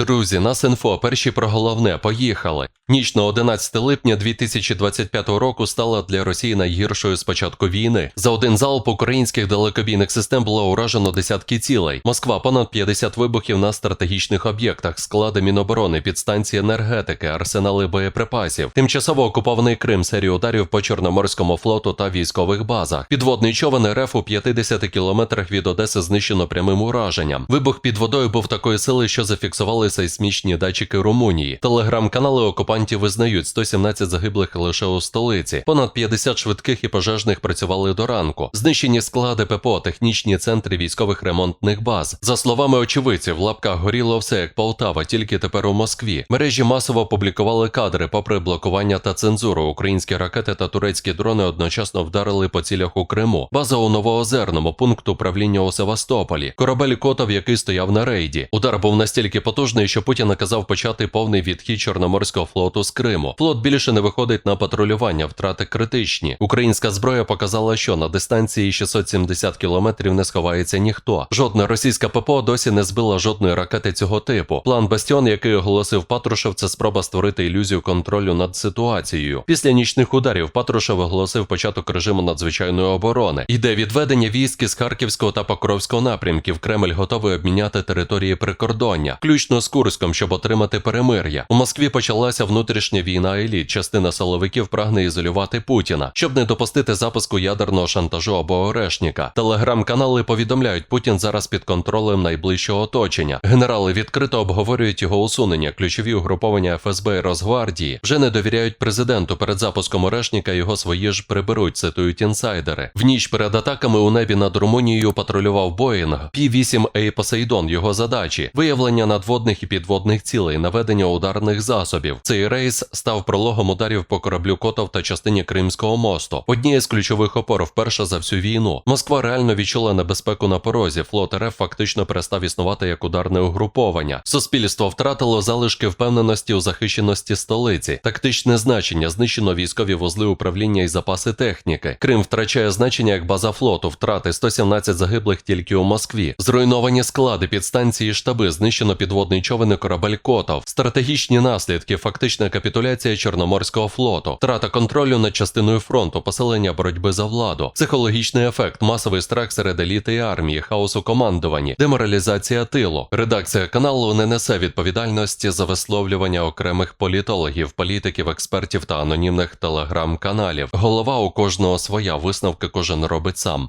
Друзі, нас інфо, перші про головне, поїхали. Ніч на 11 липня 2025 року стала для Росії найгіршою з початку війни. За один залп українських далекобійних систем було уражено десятки цілей. Москва понад 50 вибухів на стратегічних об'єктах, склади міноборони, підстанції енергетики, арсенали боєприпасів. Тимчасово окупований Крим, серію ударів по Чорноморському флоту та військових базах. Підводний човен РФ у 50 кілометрах від Одеси знищено прямим ураженням. Вибух під водою був такої сили, що зафіксували сейсмічні датчики Румунії. Телеграм-канали окупантів визнають 117 загиблих лише у столиці. Понад 50 швидких і пожежних працювали до ранку. Знищені склади ППО, технічні центри військових ремонтних баз. За словами очевидців, в лапках горіло все як Полтава, тільки тепер у Москві. Мережі масово публікували кадри, попри блокування та цензуру. Українські ракети та турецькі дрони одночасно вдарили по цілях у Криму. База у Новоозерному, пункт управління у Севастополі. Корабель Котов, який стояв на рейді. Удар був настільки потужний, що Путін наказав почати повний відхід Чорноморського флоту з Криму. Флот більше не виходить на патрулювання, втрати критичні. Українська зброя показала, що на дистанції 670 кілометрів не сховається ніхто. Жодна російська ППО досі не збила жодної ракети цього типу. План Бастіон, який оголосив Патрушев, це спроба створити ілюзію контролю над ситуацією. Після нічних ударів Патрушев оголосив початок режиму надзвичайної оборони. Йде відведення військ із Харківського та Покровського напрямків. Кремль готовий обміняти території прикордоння, включно з Курском, щоб отримати перемир'я. У Москві почалася внутрішня війна еліт. Частина силовиків прагне ізолювати Путіна, щоб не допустити запуску ядерного шантажу або орешника. Телеграм-канали повідомляють, Путін зараз під контролем найближчого оточення. Генерали відкрито обговорюють його усунення. Ключові угруповання ФСБ і Росгвардії вже не довіряють президенту. Перед запуском орешника його свої ж приберуть. Цитують інсайдери. В ніч перед атаками у небі над Румунією патрулював Боїнг Пі-8А Посейдон. Його задачі виявлення надводних і підводних цілей, наведення ударних засобів. Цей рейс став прологом ударів по кораблю Котов та частині Кримського мосту. Однією з ключових опор вперше за всю війну. Москва реально відчула небезпеку на порозі. Флот РФ фактично перестав існувати як ударне угруповання. Суспільство втратило залишки впевненості у захищеності столиці, тактичне значення, знищено військові вузли управління і запаси техніки. Крим втрачає значення як база флоту, втрати 117 загиблих тільки у Москві. Зруйновані склади, підстанції, штаби, знищено підводний човен і корабель Котов. Стратегічні наслідки, фактична капітуляція Чорноморського флоту, втрата контролю над частиною фронту, посилення боротьби за владу, психологічний ефект, масовий страх серед еліти і армії, хаос у командуванні, деморалізація тилу. Редакція каналу не несе відповідальності за висловлювання окремих політологів, політиків, експертів та анонімних телеграм-каналів. Голова у кожного своя, висновки кожен робить сам.